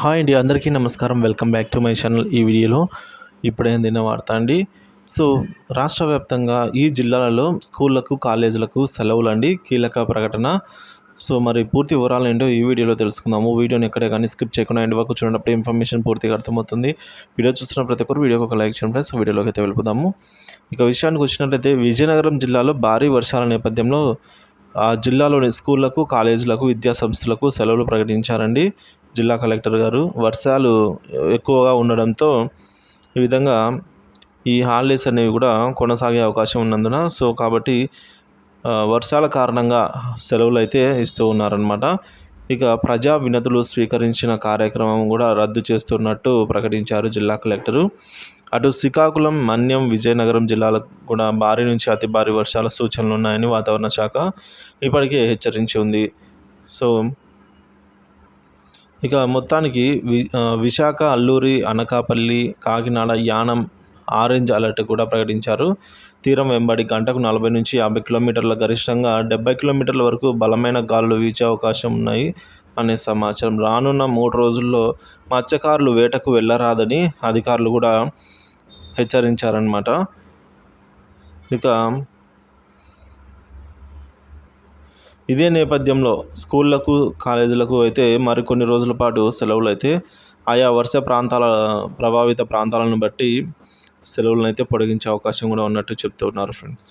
Hi అండి అందరికీ నమస్కారం. Welcome back to my channel ఈ వీడియోలో. ఇప్పుడే తిన్న వార్త అండి. సో రాష్ట్ర వ్యాప్తంగా ఈ జిల్లాలలో స్కూళ్ళకు కాలేజీలకు సెలవులు అండి కీలక ప్రకటన. సో మరి పూర్తి వివరాలు ఏంటో ఈ వీడియోలో తెలుసుకుందాము. వీడియోని ఎక్కడే కానీ స్కిప్ చేయకుండా ఎండ్ వరకు చూడనప్పుడు ఇన్ఫర్మేషన్ పూర్తిగా అర్థమవుతుంది. వీడియో చూస్తున్న ప్రతి ఒక్కరు వీడియోకి ఒక లైక్ చేయండి ఫ్రెండ్స్. వీడియోలోకి అయితే వెళ్ళిపోదాము. ఇక విషయానికి వచ్చినట్లయితే విజయనగరం జిల్లాలో భారీ వర్షాల నేపథ్యంలో ఆ జిల్లాలోని స్కూళ్ళకు కాలేజీలకు విద్యా సంస్థలకు సెలవులు ప్రకటించారండి జిల్లా కలెక్టర్ గారు. వర్షాలు ఎక్కువగా ఉండడంతో ఈ విధంగా ఈ హాలిడేస్ అనేవి కూడా కొనసాగే అవకాశం ఉన్నందున సో కాబట్టి వర్షాల కారణంగా సెలవులు అయితే ఇస్తూ ఉన్నారనమాట ఇక ప్రజా వినతులు స్వీకరించిన కార్యక్రమం కూడా రద్దు చేస్తున్నట్టు ప్రకటించారు జిల్లా కలెక్టరు. అటు శ్రీకాకుళం మన్యం విజయనగరం జిల్లాలకు కూడా భారీ నుంచి అతి భారీ వర్షాల సూచనలు ఉన్నాయని వాతావరణ శాఖ ఇప్పటికే హెచ్చరించి ఉంది. సో ఇక మొత్తానికి వి విశాఖ అల్లూరి అనకాపల్లి కాకినాడ యానం ఆరెంజ్ అలర్ట్ కూడా ప్రకటించారు. తీరం వెంబడి గంటకు నలభై నుంచి యాభై కిలోమీటర్ల గరిష్టంగా డెబ్బై కిలోమీటర్ల వరకు బలమైన గాలులు వీచే అవకాశం ఉన్నాయి అనే సమాచారం. రానున్న మూడు రోజుల్లో మత్స్యకారులు వేటకు వెళ్ళరాదని అధికారులు కూడా హెచ్చరించారనమాట ఇక ఇదే నేపథ్యంలో స్కూళ్ళకు కాలేజీలకు అయితే మరికొన్ని రోజుల పాటు సెలవులు అయితే ఆయా వర్ష ప్రాంతాల ప్రభావిత ప్రాంతాలను బట్టి సెలవులను అయితే పొడిగించే అవకాశం కూడా ఉన్నట్టు చెప్తున్నారు ఫ్రెండ్స్.